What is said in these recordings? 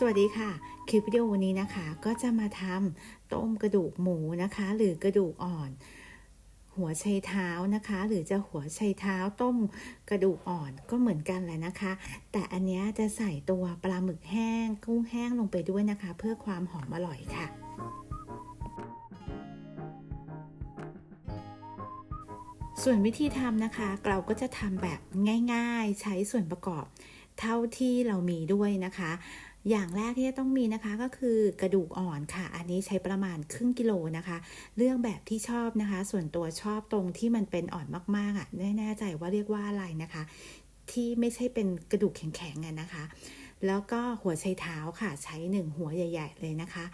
สวัสดีค่ะ คลิปวิดีโอนี้นะคะ ก็จะมาทำต้มกระดูกหมูนะคะ หรือกระดูกอ่อน หัวไชเท้านะคะ หรือจะหัวไชเท้าต้มกระดูกอ่อนก็เหมือนกันแหละนะคะ แต่อันนี้จะใส่ตัวปลาหมึกแห้ง กุ้งแห้งลงไปด้วยนะคะ เพื่อความหอมอร่อยค่ะส่วนวิธีทำนะคะ เราก็จะทำแบบง่าย ๆ ใช้ส่วนประกอบเท่าที่เรามีด้วยนะคะ อย่างแรกที่จะต้องมีนะคะก็คือกระดูกอ่อนค่ะ อันนี้ใช้ประมาณครึ่งกิโลนะคะเรื่องแบบที่ชอบนะคะ ส่วนตัวชอบตรงที่มันเป็นอ่อนมากๆอะไม่แน่ใจว่าเรียกว่าอะไรนะคะ ที่ไม่ใช่เป็นกระดูกแข็งๆอะนะคะ แล้วก็หัวไชเท้าค่ะ ใช้หนึ่งหัวใหญ่ ๆ เลยนะคะ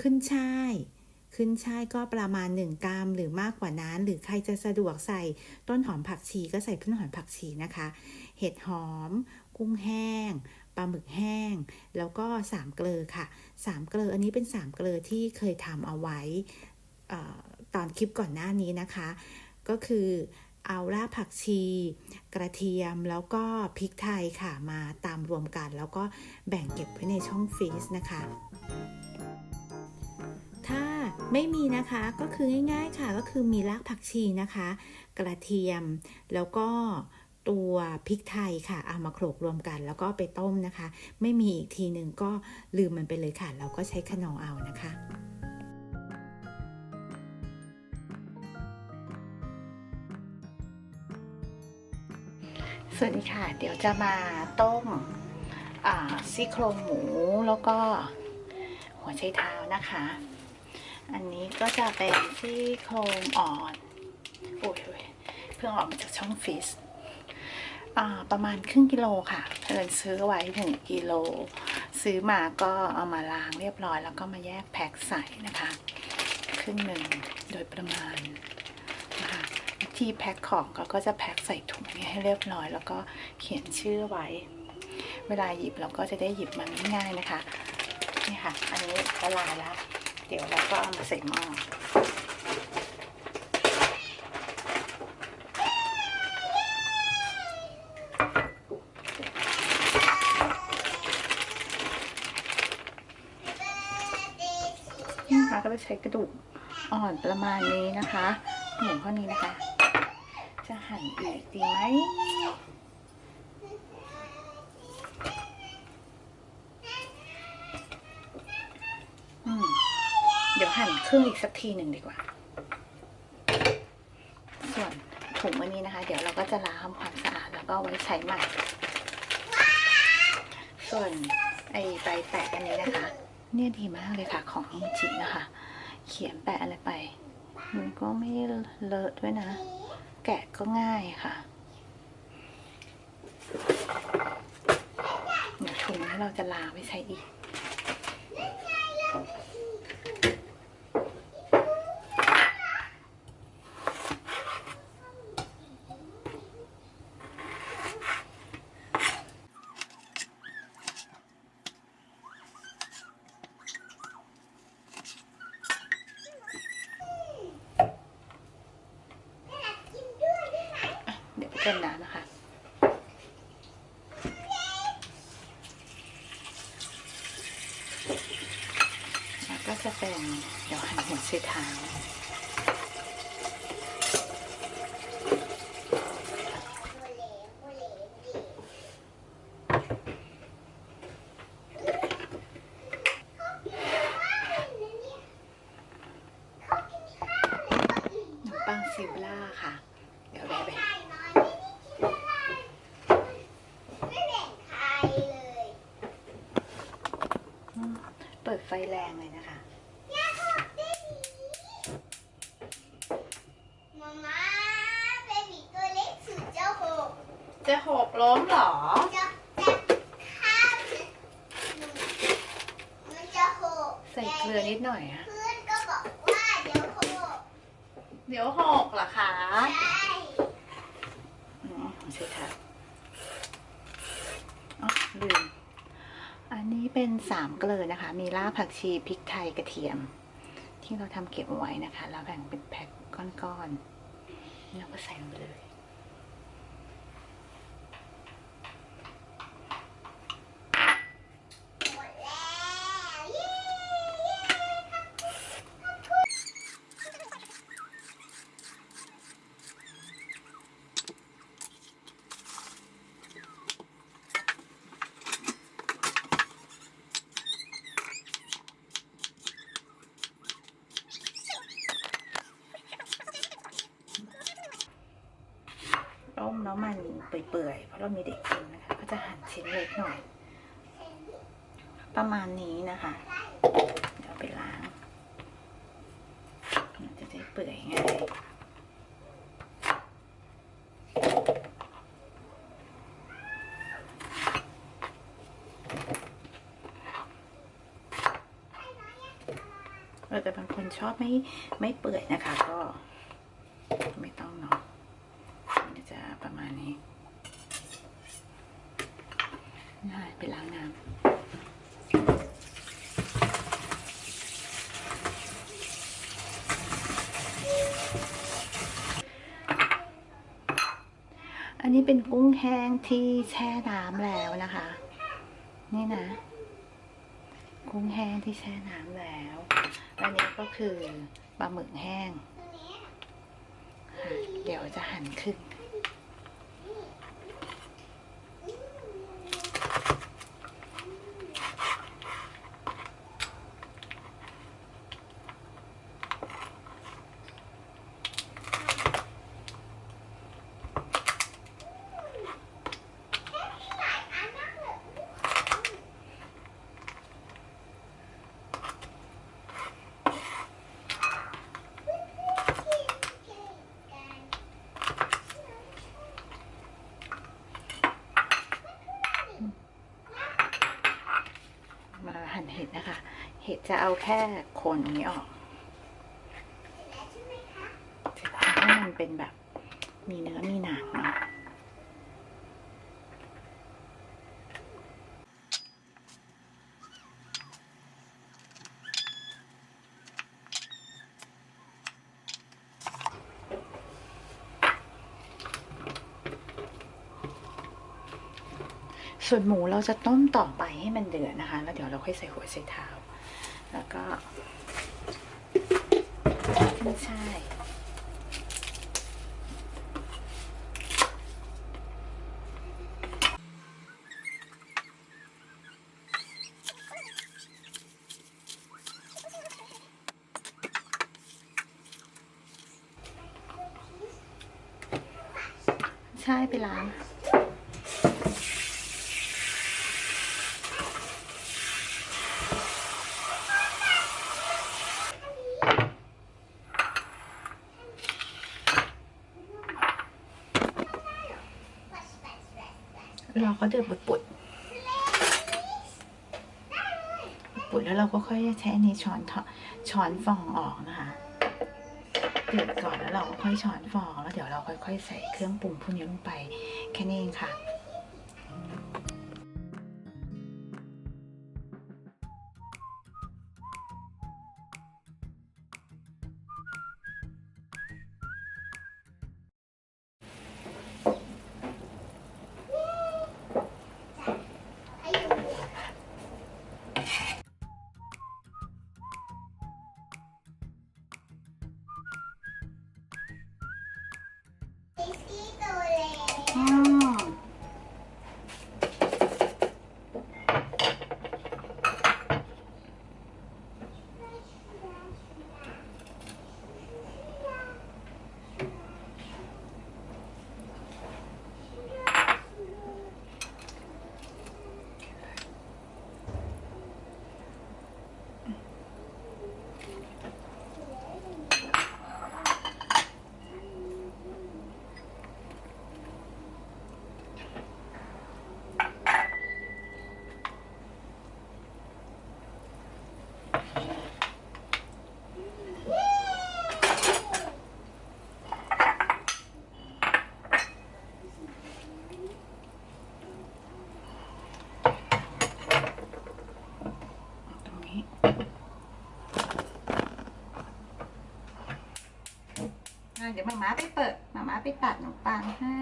ขึ้นช่ายขึ้นช่ายก็ประมาณ 1 กรัมหรือมากกว่านั้น หรือใครจะสะดวกใส่ต้นหอมผักชีก็ใส่ต้นหอมผักชีนะคะ เห็ดหอม กุ้งแห้ง ปลาหมึกแห้ง แล้วก็สามเกลือค่ะสามเกลืออันนี้เป็นสามเกลือที่เคยทำเอาไว้อตอนคลิปก่อนหน้านี้นะคะ ก็คือเอารากผักชี กระเทียมแล้วก็พริกไทยค่ะมาตามรวมกัน แล้วก็แบ่งเก็บไว้ในช่องฟรีซนะคะ ถ้าไม่มีนะคะก็คือง่ายๆค่ะก็คือมีรากผักชีนะคะ กระเทียมแล้วก็ ตัวพริกไทยค่ะ เอามาโขลกรวมกัน แล้วก็ไปต้มนะคะ ไม่มีอีกทีหนึ่งก็ลืมมันไปเลยค่ะ เราก็ใช้ขนอเอานะคะสวัสดีค่ะ เดี๋ยวจะมาต้มซี่โครงหมูแล้วก็หัวไชเท้านะคะ อันนี้ก็จะเป็นซี่โครงอ่อนโอ้ยเพิ่งออกมาจากช่องฟรีซอ่า ประมาณครึ่งกิโลค่ะเพิ่นซื้อไว้ถึงกิโล ซื้อมาก็เอามาล้างเรียบร้อย แล้วก็มาแยกแพ็คใส่นะคะ ครึ่งหนึ่งโดยประมาณนะคะที่แพ็คของเขาก็จะแพ็คใส่ถุงนี้ให้เรียบร้อย แล้วก็เขียนชื่อไว้ เวลาหยิบเราก็จะได้หยิบมันง่ายๆนะคะ นี่ค่ะ อันนี้ละลายแล้ว เดี๋ยวเราก็เอามาใส่หม้อ นี่นะคะ ก็จะใช้กระดูกอ่อนประมาณนี้นะคะหมูเท่านี้นะคะ จะหั่นอีกดีไหมเดี๋ยวหั่นครึ่งอีกสักทีหนึ่งดีกว่า ส่วนถุงอันนี้นะคะ เดี๋ยวเราก็จะล้างทำความสะอาดแล้วก็ไว้ใช้ใหม่ ส่วนไอใบแปะอันนี้นะคะ เนี่ยดีมากเลยค่ะของอิจินะคะ เขียนแปะอะไรไป มันก็ไม่เลอะด้วยนะ แกะก็ง่ายค่ะเดี๋ยวถุงนี้เราจะล้างไปใช้อีก เดี๋ยวไปเติมน้ำนะคะ แล้วก็จะเป็นเดี๋ยวหั่นหัวไชเท้าขนมปังซิลล่าค่ะ เดี๋ยวได้ไป ไม่แบ่งใครเลย เปิด ไฟแรงเลยนะคะ ย่าขอบเบบีมาม่าเบบีตัวเล็กสุดเจ้าหก จะหกล้มเหรอ จะจะข้ามมันจะหก ใส่เกลือนิดหน่อยอะ เพื่อนก็บอกว่าเดี๋ยวหก เดี๋ยวหกเหรอคะ ใช่ อืมใช่ค่ะอ๋อลืม อั นี่เป็นสามเกลือนะคะ มีรากผักชีพริกไทยกระเทียม ที่เราทำเก็บไว้นะคะ แล้วแบ่งเป็นแพ็คก้อนๆแล้วก็ใส่ลงไปเลย ต้มแล้วมันเปื่อยๆ เพราะเรามีเด็กกินนะคะ ก็จะหั่นชิ้นเล็กหน่อย ประมาณนี้นะคะ เดี๋ยวไปล้างมันจะได้เปื่อยง่ายเออแต่บางคนชอบไม่ไม่เปื่อยนะคะก็ ไม่ต้องเนาะมันจะประมาณนี้ ง่ายไปล้างน้ำอันนี้เป็นกุ้งแห้งที่แช่น้ำแล้วนะคะ นี่นะ กุ้งแห้งที่แช่น้ำแล้ว อันนี้ก็คือปลาหมึกแห้ง เดี๋ยวจะหั่นครึ่ง มาหั่นเห็ดนะคะ เห็ด จะเอาแค่โคนนี้ออกจะทำให้มันเป็นแบบมีเนื้อมีหนังเนาะส่วนหมูเราจะต้มต่อไปให้มันเดือดนะคะ แล้วเดี๋ยวเราค่อยใส่หัวใส่เท้า แล้วก็ไม่ใช่ใช่ไปล้าง ก็เดือดปุดๆปุดแล้วเราก็ค่อยใช้อันนี้ช้อนทอช้อนฟองออกนะคะเดือดก่อนแล้วเราก็ค่อยช้อนฟองแล้วเดี๋ยวเราค่อยๆใส่เครื่องปรุงพวกนี้ลงไปแค่นี้เองค่ะ เดี๋ยวมาม่าไปเปิดมาม่าไปตัดขนมปังให้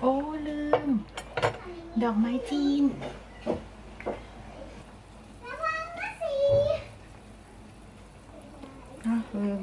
โอ้ ลืม ดอกไม้จีนระวังนะสิอะลืม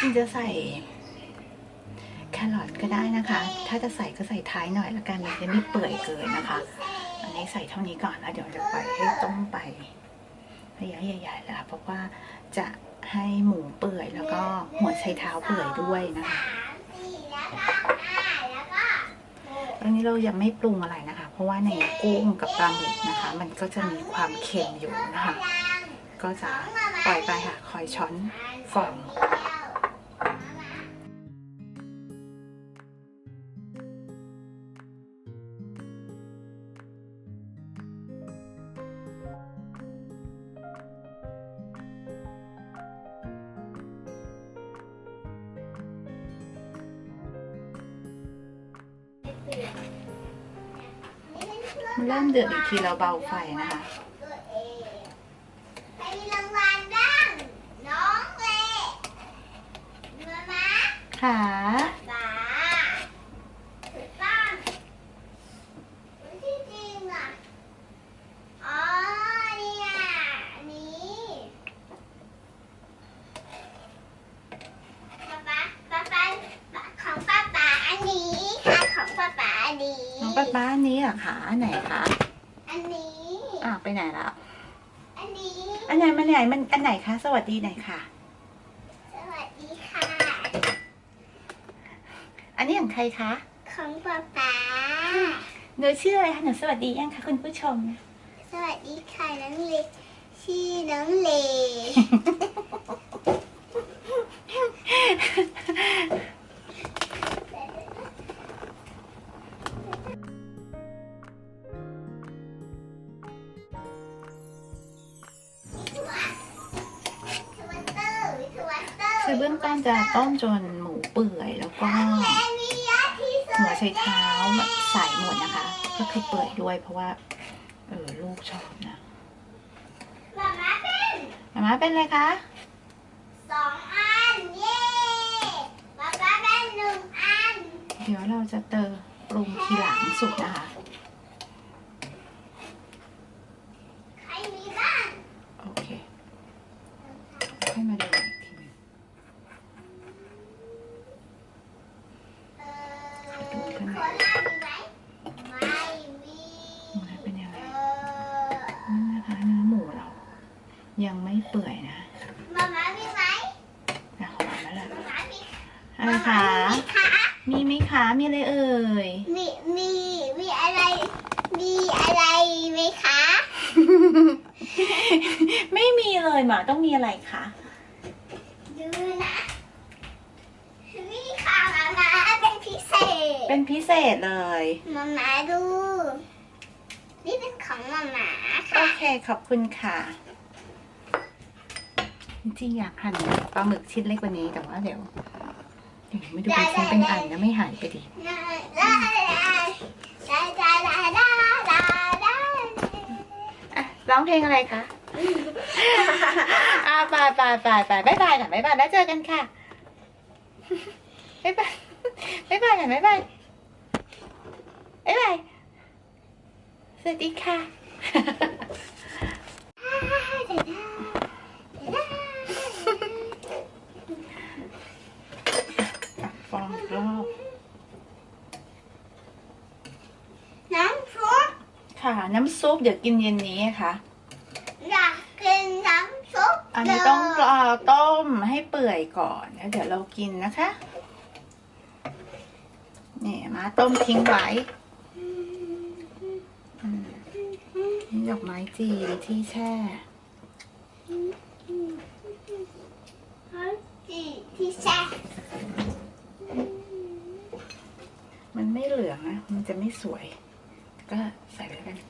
จริงจะใส่แครอทก็ได้นะคะ ถ้าจะใส่ก็ใส่ท้ายหน่อยละกันมันจะไม่เปื่อยเกินนะคะ อันนี้ใส่เท่านี้ก่อนแล้วเดี๋ยวจะปล่อยให้ต้มไประยะใหญ่ๆแล้วค่ะเพราะว่าจะให้หมูเปื่อยแล้วก็หัวไชเท้าเปื่อยด้วยนะคะแล้วก็วันนี้เรายังไม่ปรุงอะไรนะคะ เพราะว่าในกุ้งกับปลาหมึกนะคะ มันก็จะมีความเค็มอยู่นะคะ ก็จะปล่อยไปค่ะคอยช้อนฟอง มเดือดอีกทีเราเบาไฟนะคะค่ะ อคะอันไหนคะอันนี้อ่าวไปไหนแล้วอันนี้อันไหนมันไหนมันอันไหนคะสวัสดีหน่อยค่ะ สวัสดีค่ะ อันนี้ของใครคะของป๊าป๊าหนูชื่ออะไรคะหนูสวัสดียังคะคุณผู้ชม สวัสดีค่ะน้องเลชื่อน้องเล ต้นจะต้มจนหมูเปื่อยแล้วก็หัวไชเท้าแบบใส่หมดนะคะ ก็คือเปื่อยด้วยเพราะว่า เออลูกชอบนะมาม่าเป็นมาม่าเป็นอะไรคะสองอันเย้ป๊าป๊าเป็นหนึ่งอัน เดี๋ยวเราจะเติมปรุงทีหลังสุดนะคะ เลยหมาต้องมีอะไรคะดูนะนี่ค่ะหมาเป็นพิเศษ เป็นพิเศษเลยมามาดู นี่เป็นของมามาค่ะโอเคขอบคุณค่ะจริงอยากหั่นปลาหมึกชิ้นเล็กกว่านี้แต่ว่าเดี๋ยวเดี๋ยวไม่ดูเป็นชิ้นเป็นอันแล้วไม่หายไปดิร้องเพลงอะไรคะ อ่าไปไปไปไปบายบายค่ะบายบายแล้วเจอกันค่ะบายบายบายบายค่ะบายบายบายบายสวัสดีค่ะฟองอีกรอบน้ำซุปค่ะ น้ำซุปเดี๋ยวกินเย็นนี้ค่ะ อยากกินน้ำซุป อันนี้ต้องรอต้มให้เปื่อยก่อนแล้วเดี๋ยวเรากินนะคะ นี่มาต้มทิ้งไว้อืมนี่ดอกไม้จีนที่แช่ที่ที่แช่ มันไม่เหลืองนะ มันจะไม่สวย ก็ใส่ไปกันชุบนี่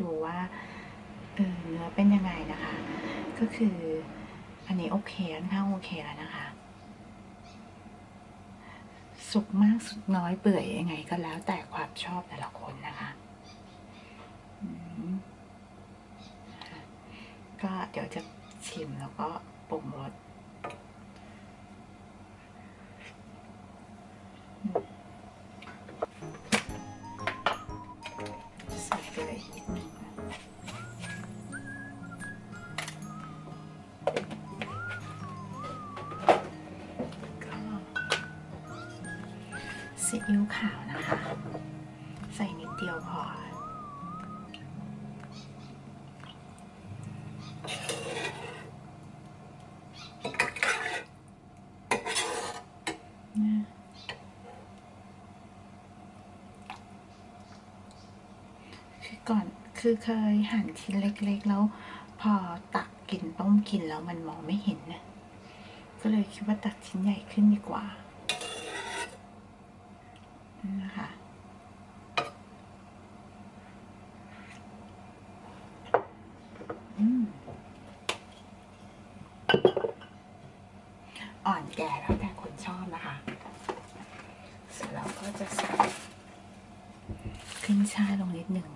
ดูว่าเเนื้อเป็นยังไงนะคะ ก็คืออันนี้โอเคค่อนข้างโอเคแล้วนะคะ สุกมากสุกน้อยเปื่อยยังไงก็แล้วแต่ความชอบแต่ละคนนะคะก็เดี๋ยวจะชิมแล้วก็ปรุงรส ซีอิ๊วขาวนะคะ ใส่นิดเดียวพอ คือก่อนคือเคยหั่นชิ้นเล็กๆ แล้วพอตักกินต้มกินแล้วมันมองไม่เห็นนะ ก็เลยคิดว่าตักชิ้นใหญ่ขึ้นดีกว่านี่นะคะ อืม อ่อน แก่แล้วแต่คนชอบนะคะ เสร็จแล้วก็จะใส่ขึ้นช่ายลงนิดหนึ่ง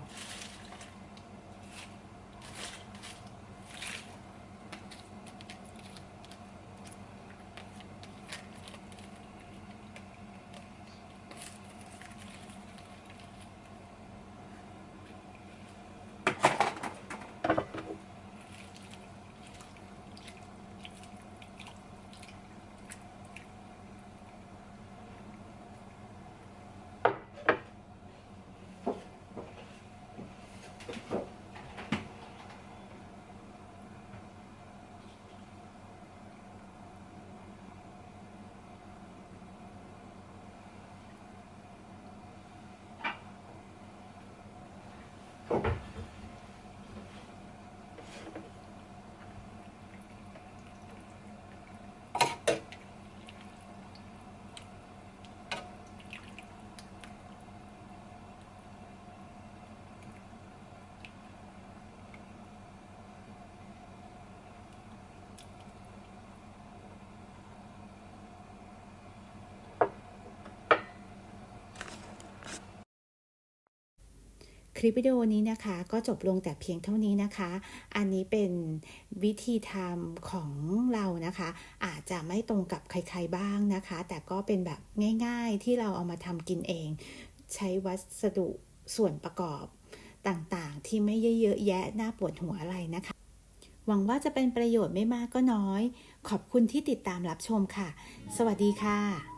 คลิปวิดีโอนี้นะคะก็จบลงแต่เพียงเท่านี้นะคะ อันนี้เป็นวิธีทำของเรานะคะ อาจจะไม่ตรงกับใครๆบ้างนะคะ แต่ก็เป็นแบบง่ายๆที่เราเอามาทำกินเอง ใช้วัสดุส่วนประกอบต่างๆ ที่ไม่เยอะแยะน่าปวดหัวอะไรนะคะ หวังว่าจะเป็นประโยชน์ไม่มากก็น้อย ขอบคุณที่ติดตามรับชมค่ะ สวัสดีค่ะ